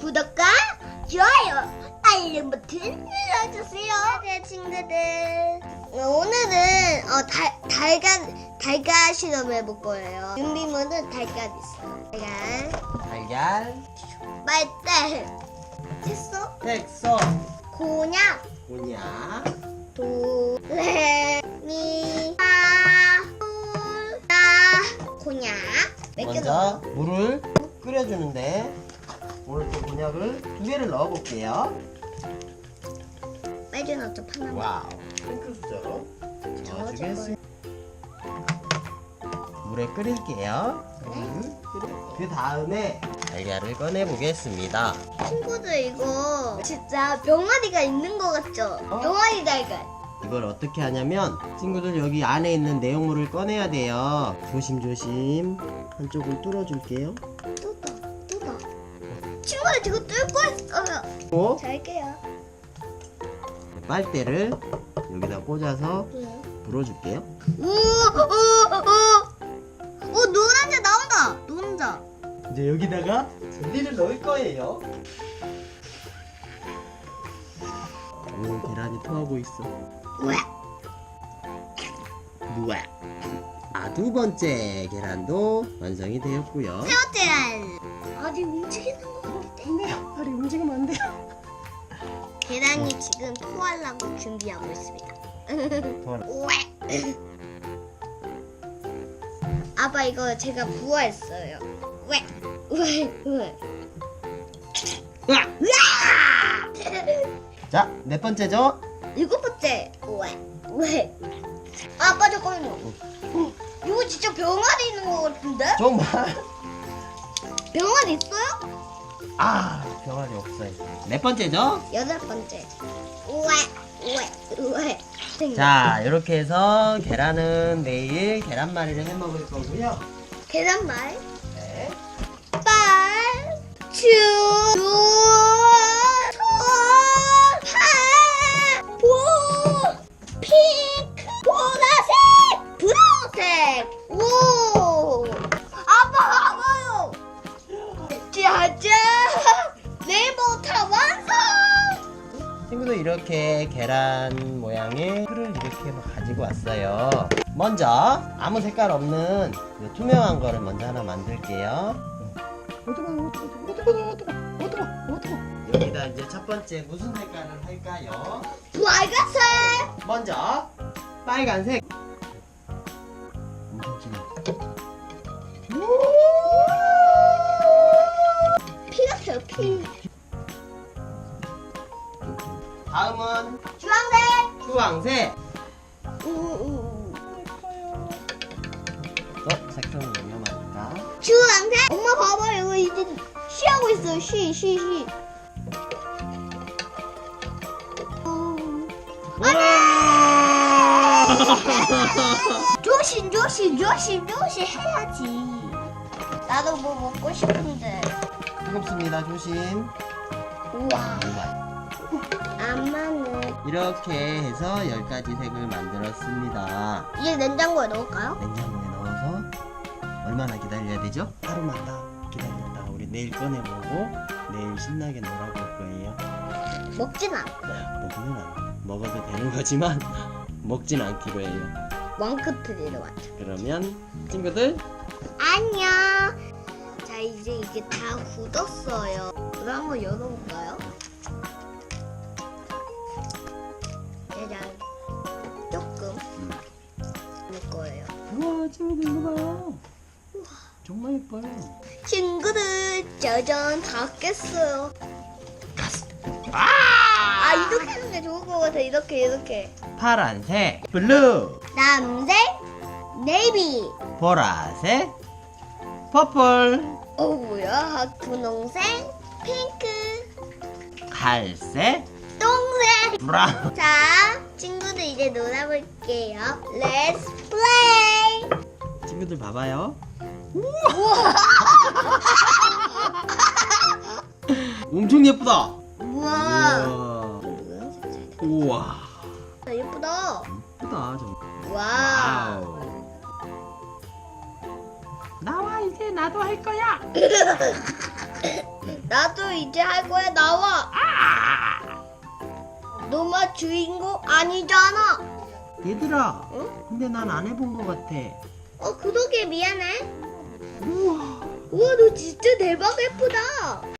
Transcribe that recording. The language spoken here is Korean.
구독과 좋아요, 알림 버튼 눌러주세요. 네, 친구들. 오늘은 어, 달, 달걀, 달걀 실험 해볼 거예요. 윤비모는 달걀 있어요. 달걀. 달걀, 말대. 됐어? 색소, 곤약. 곤약, 도, 레, 미, 파, 솔, 라, 곤약. 먼저? 물을 끓여주는데 오늘 또 곤약을 두 개를 넣어볼게요. 빼줘 넣자 파나. 와우, 핑크 수저로 저어줄 물에 끓일게요. 음, 그 다음에 달걀을 꺼내 보겠습니다. 친구들 이거 진짜 병아리가 있는 것 같죠? 어? 병아리 달걀. 이걸 어떻게 하냐면 친구들 여기 안에 있는 내용물을 꺼내야 돼요. 조심조심 한쪽을 뚫어줄게요. 친구들 지금 뚫고 있어요. 어? 잘게요. 빨대를 여기다 꽂아서 불어줄게요. 오, 오, 오, 오, 노란자 나온다. 노란자. 이제 여기다가 젤리를 넣을 거예요. 오, 계란이 토하고 있어. 왜? 우와. 아, 두 번째 계란도 완성이 되었고요. 세어테알. 아직 움직이는 것 같은데. 팔이 움직이면 안 돼요. 계란이 지금 토하려고 준비하고 있습니다. 왜? 아빠 이거 제가 부화했어요. 왜? 왜? 왜? 으악! 자, 네 번째죠? 일곱 번째. 왜? 왜? 아빠 잠깐만요. 어, 이거 진짜 병아리 있는 것 같은데? 정말. 병아리 있어요? 아, 병아리 없어요. 네 번째죠? 여덟 번째. 왜? 왜? 왜? 자, 이렇게 해서 계란은 내일 계란말이를 해 먹을 거고요. 계란말. 네. 빨, 주, 루, 친구들 이렇게 계란 모양의 틀을 이렇게 막 가지고 왔어요. 먼저 아무 색깔 없는 이 투명한 거를 먼저 하나 만들게요. 어떡해, 어떡해, 어떡해, 어떡해, 어떡해. 여기다 이제 첫 번째 무슨 색깔을 할까요? 빨간색! 먼저 빨간색. 엄청 진해. 색소는 위험하니까. 주황색? 엄마 봐봐요, 이거 이제 쉬하고 있어요, 쉬, 쉬, 쉬. 조심 조심 조심 조심 해야지 나도 뭐 먹고 싶은데 뜨겁습니다. 조심. 우와. 엄마는 이렇게 해서 10가지 색을 만들었습니다. 이제 냉장고에 넣을까요? 냉장고에 넣어서 얼마나 기다려야 되죠? 하루만 더 기다렸다 우리 내일 꺼내보고 내일 신나게 놀아볼 거예요. 먹진 않고 먹는 안 먹어도 되는 거지만 먹진 않기로 해요. 왕크트리로 왔죠 그러면 친구들 안녕 자 이제 이게 다 굳었어요 그럼 한번 열어볼까요? 짜잔 조금 넣을 거예요 우와 친구들 이거 봐요. 정말 예뻐요. 친구들 짜잔 다 깼어요. 아! 아 이렇게 하는 게 좋을 것 같아. 이렇게 이렇게. 파란색, 블루, 남색 네이비. 보라색, 퍼플, 어 뭐야? 분홍색 핑크. 갈색, 똥색. 브라운. 자 친구들 이제 놀아볼게요. Let's play. 친구들 봐봐요. 우와! 엄청 예쁘다. 우와. 우와. 나 아, 예쁘다. 예쁘다 정말. 와. 와우. 나와 이제 나도 할 거야. 나도 이제 할 거야 나와. 아! 너만 주인공 아니잖아. 얘들아. 응? 근데 난 안 해본 거 같아. 어 그러게 미안해. 우와, 우와 너 진짜 대박 예쁘다.